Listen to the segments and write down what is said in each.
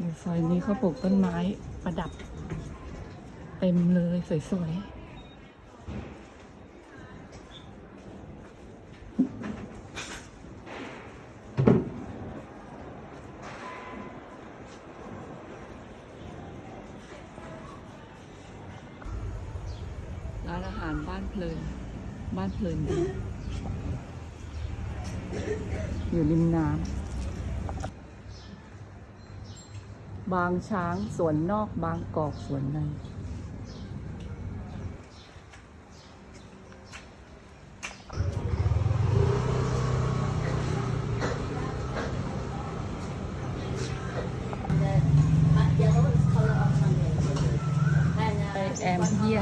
ในซอยนี้เขาปลูกต้นไม้ประดับ เต็มเลยสวยๆร้านอาหารบ้านเพลิน บ้านเพลินดีอยู่ริมน้ำ บางช้างสวนนอกบางกอกสวนในไปแอมเฮีย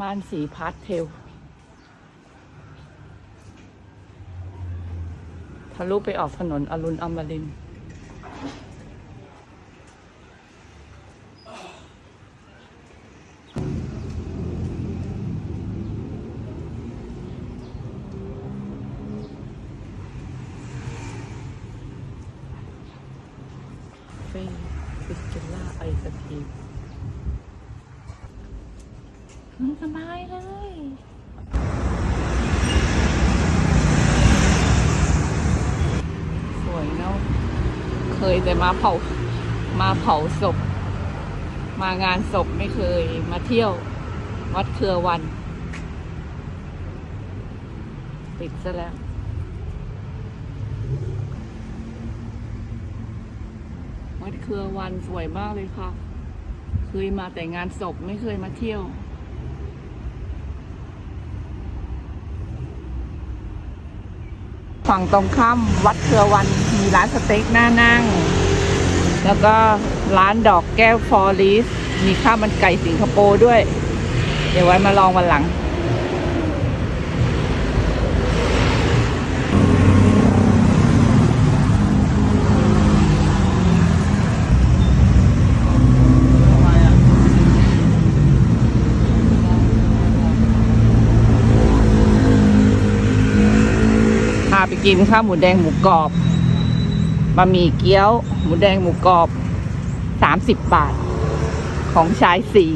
ม่านสีพาสเทล ทะลุไปออกถนนอรุณอมรินทร์เฟ่ฟิสเกลล่าไอศครีม มันสบายเลยสวยเนาะเคยแต่มาเผามาเผาศพ มางานศพไม่เคยมาเที่ยว วัดเครือวัน ปิดซะแล้ววัดเครือวันสวยมากเลยค่ะ เคยมาแต่งานศพไม่เคยมาเที่ยว ฝั่งตรงข้ามวัดเครือวันมีร้านสเต็กน่านั่ง แล้วก็ร้านดอกแก้วฟอร์ลิสมีข้าวมันไก่สิงคโปร์ด้วย เดี๋ยวไว้มาลองวันหลัง พาไป กินข้าวหมูแดงหมูกรอบบะหมี่เกี๊ยว หมูแดงหมูกรอบสามสิบบาท ของชายสี่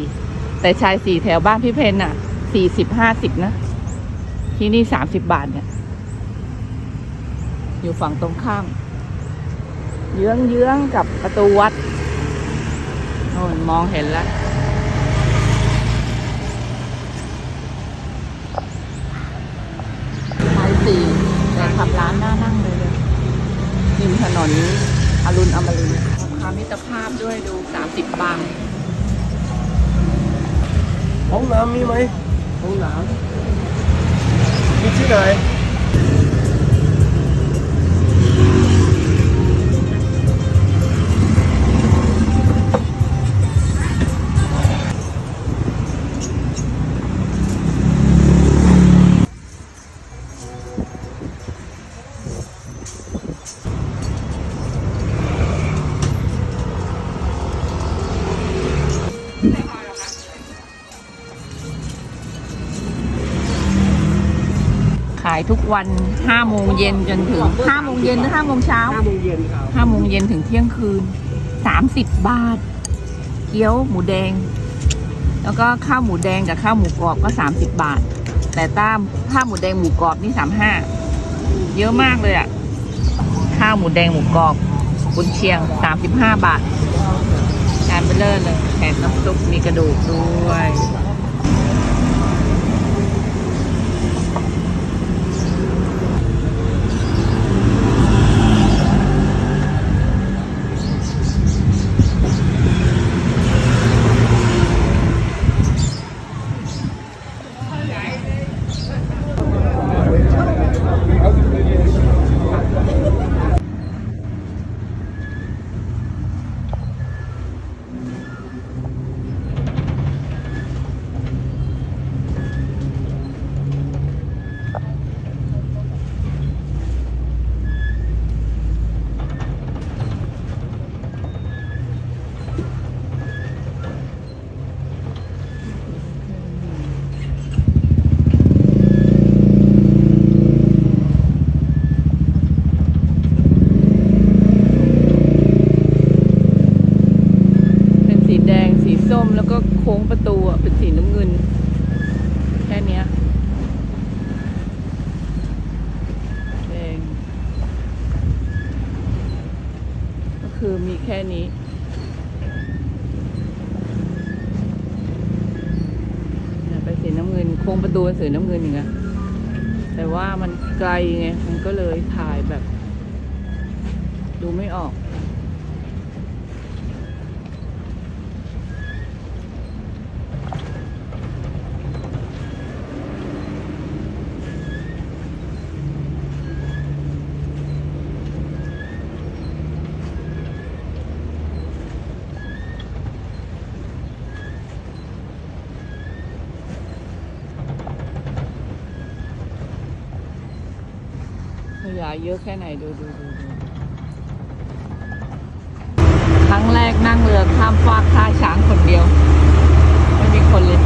แต่ชายสี่แถวบ้านพี่เพนอะสี่สิบห้าสิบนะ ที่นี่สามสิบบาทเนี่ย อยู่ฝั่งตรงข้าม เยื้องเยื้องๆกับประตูวัดโน่นมองเห็นแล้ว ชายสี่แต่ทำร้านน่านั่งเลยเลยริมถ นนอรุณอมรินทร์ราคามิตรภาพด้วยดูสามสิบบาทห้องน้ำมีไหมห้องน้ำมีที่ไหน ขายทุกวันห้าโมงเย็นจนถึงห้าโมงเย็นหรือห้าโมงเช้าห้าโมงเย็นครับห้าโมงเย็นถึงเที่ยงคืนสามสิบบาท เกี๊ยวหมูแดง แล้วก็ข้าวหมูแดงกับข้าวหมูกรอบก็สามสิบบาท แต่ต้ามข้าวหมูแดงหมูกรอบนี่สามห้าเยอะมากเลยอะข้าวหมูแดงหมูกรอบกุนเชียงสามสิบห้าบาทจานเบลเลอร์เลยแถมน้ำซุปมีกระดูกด้วย คือมีแค่นี้ ไปสีน้ำเงินโค้งประตูเสีน้ำเงินอย่างเงี้ยแต่ว่ามันไกลไง มันก็เลยถ่ายแบบ ดูไม่ออก เยอะแค่ไหนดูดูดูครั้งแรกนั่งเรือข้ามฟากท่าช้างคนเดียว ไม่มีคนเลย